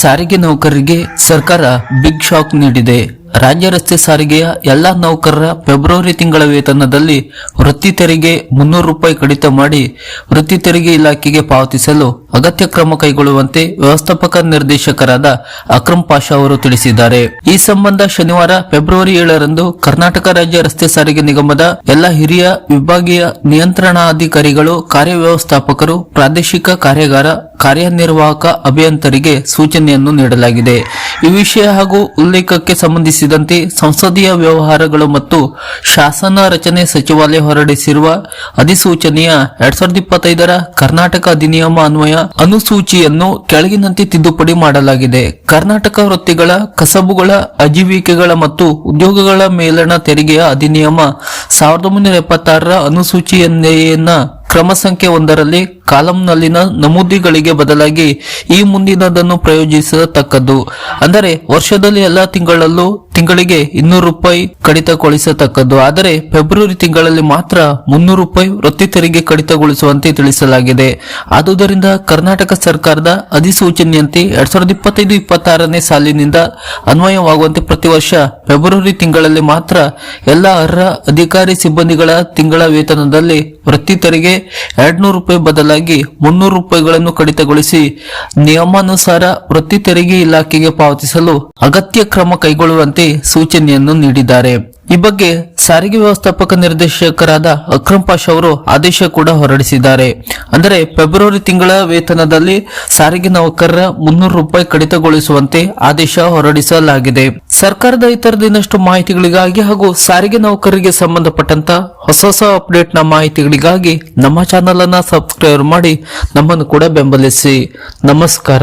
ಸಾರಿಗೆ ನೌಕರರಿಗೆ ಸರ್ಕಾರ ಬಿಗ್ ಶಾಕ್ ನೀಡಿದೆ. ರಾಜ್ಯ ರಸ್ತೆ ಸಾರಿಗೆಯ ಎಲ್ಲಾ ನೌಕರರ ಫೆಬ್ರವರಿ ತಿಂಗಳ ವೇತನದಲ್ಲಿ ವೃತ್ತಿ ತೆರಿಗೆ ಮುನ್ನೂರು ರೂಪಾಯಿ ಕಡಿತ ಮಾಡಿ ವೃತ್ತಿ ತೆರಿಗೆ ಇಲಾಖೆಗೆ ಪಾವತಿಸಲು ಅಗತ್ಯ ಕ್ರಮ ಕೈಗೊಳ್ಳುವಂತೆ ವ್ಯವಸ್ಥಾಪಕ ನಿರ್ದೇಶಕರಾದ ಅಕ್ರಮ್ ಪಾಷಾ ಅವರು ತಿಳಿಸಿದ್ದಾರೆ. ಈ ಸಂಬಂಧ ಶನಿವಾರ ಫೆಬ್ರವರಿ ಏಳರಂದು ಕರ್ನಾಟಕ ರಾಜ್ಯ ರಸ್ತೆ ಸಾರಿಗೆ ನಿಗಮದ ಎಲ್ಲ ಹಿರಿಯ ವಿಭಾಗೀಯ ನಿಯಂತ್ರಣಾಧಿಕಾರಿಗಳು, ಕಾರ್ಯವ್ಯವಸ್ಥಾಪಕರು, ಪ್ರಾದೇಶಿಕ ಕಾರ್ಯಾಗಾರ ಕಾರ್ಯನಿರ್ವಾಹಕ ಅಭಿಯಂತರಿಗೆ ಸೂಚನೆಯನ್ನು ನೀಡಲಾಗಿದೆ. ಈ ವಿಷಯ ಹಾಗೂ ಉಲ್ಲೇಖಕ್ಕೆ ಸಂಬಂಧಿಸಿದಂತೆ ಸಂಸದೀಯ ವ್ಯವಹಾರಗಳು ಮತ್ತು ಶಾಸನ ರಚನೆ ಸಚಿವಾಲಯ ಹೊರಡಿಸಿರುವ ಅಧಿಸೂಚನೆಯ ಎರಡ್ ಸಾವಿರದ ಇಪ್ಪತ್ತೈದರ ಕರ್ನಾಟಕ ಅಧಿನಿಯಮ ಅನ್ವಯ ಅನುಸೂಚಿಯನ್ನು ಕೆಳಗಿನಂತೆ ತಿದ್ದುಪಡಿ ಮಾಡಲಾಗಿದೆ. ಕರ್ನಾಟಕ ವೃತ್ತಿಗಳ, ಕಸಬುಗಳ ಅಜೀವಿಕೆಗಳ ಮತ್ತು ಉದ್ಯೋಗಗಳ ಮೇಲಣ ತೆರಿಗೆಯ ಅಧಿನಿಯಮ ಸಾವಿರದ ಒಂಬೈನೂರ ಎಪ್ಪತ್ತಾರರ ಅನುಸೂಚಿಯನ್ನೆಯನ್ನ ಕ್ರಮ ಸಂಖ್ಯೆ ಒಂದರಲ್ಲಿ ಕಾಲಂನಲ್ಲಿನ ನಮೂದಿಗಳಿಗೆ ಬದಲಾಗಿ ಈ ಮುಂದಿನದನ್ನು ಪ್ರಯೋಜಿಸತಕ್ಕದ್ದು. ಅಂದರೆ ವರ್ಷದಲ್ಲಿ ಎಲ್ಲಾ ತಿಂಗಳಲ್ಲೂ ತಿಂಗಳಿಗೆ ಇನ್ನೂರು ರೂಪಾಯಿ ಕಡಿತಗೊಳಿಸತಕ್ಕದ್ದು. ಆದರೆ ಫೆಬ್ರವರಿ ತಿಂಗಳಲ್ಲಿ ಮಾತ್ರ ಮುನ್ನೂರು ರೂಪಾಯಿ ವೃತ್ತಿ ತೆರಿಗೆ ಕಡಿತಗೊಳಿಸುವಂತೆ ತಿಳಿಸಲಾಗಿದೆ. ಆದುದರಿಂದ ಕರ್ನಾಟಕ ಸರ್ಕಾರದ ಅಧಿಸೂಚನೆಯಂತೆ ಎರಡ್ ಸಾವಿರದ ಇಪ್ಪತ್ತೈದು ಇಪ್ಪತ್ತಾರನೇ ಸಾಲಿನಿಂದ ಅನ್ವಯವಾಗುವಂತೆ ಪ್ರತಿ ವರ್ಷ ಫೆಬ್ರವರಿ ತಿಂಗಳಲ್ಲಿ ಮಾತ್ರ ಎಲ್ಲ ಅರ್ಹ ಅಧಿಕಾರಿ ಸಿಬ್ಬಂದಿಗಳ ತಿಂಗಳ ವೇತನದಲ್ಲಿ ವೃತ್ತಿ ತೆರಿಗೆ ಎರಡ್ನೂರು ರೂಪಾಯಿ ಬದಲಾಗಿ ಮುನ್ನೂರು ರೂಪಾಯಿಗಳನ್ನು ಕಡಿತಗೊಳಿಸಿ ನಿಯಮಾನುಸಾರ ವೃತ್ತಿ ತೆರಿಗೆ ಇಲಾಖೆಗೆ ಪಾವತಿಸಲು ಅಗತ್ಯ ಕ್ರಮ ಕೈಗೊಳ್ಳುವಂತೆ ಸೂಚನೆಯನ್ನು ನೀಡಿದ್ದಾರೆ. ಈ ಬಗ್ಗೆ ಸಾರಿಗೆ ವ್ಯವಸ್ಥಾಪಕ ನಿರ್ದೇಶಕರಾದ ಅಕ್ರಮ್ ಪಾಷ್ ಅವರು ಆದೇಶ ಕೂಡ ಹೊರಡಿಸಿದ್ದಾರೆ. ಅಂದರೆ ಫೆಬ್ರವರಿ ತಿಂಗಳ ವೇತನದಲ್ಲಿ ಸಾರಿಗೆ ನೌಕರರ ಮುನ್ನೂರು ರೂಪಾಯಿ ಕಡಿತಗೊಳಿಸುವಂತೆ ಆದೇಶ ಹೊರಡಿಸಲಾಗಿದೆ. ಸರ್ಕಾರದ ಇತರ ದಿನಷ್ಟು ಮಾಹಿತಿಗಳಿಗಾಗಿ ಹಾಗೂ ಸಾರಿಗೆ ನೌಕರರಿಗೆ ಸಂಬಂಧಪಟ್ಟಂತ ಹೊಸ ಹೊಸ ಅಪ್ಡೇಟ್ನ ಮಾಹಿತಿಗಳಿಗಾಗಿ ನಮ್ಮ ಚಾನೆಲ್ ಅನ್ನ ಸಬ್ಸ್ಕ್ರೈಬ್ ಮಾಡಿ ನಮ್ಮನ್ನು ಕೂಡ ಬೆಂಬಲಿಸಿ. ನಮಸ್ಕಾರ.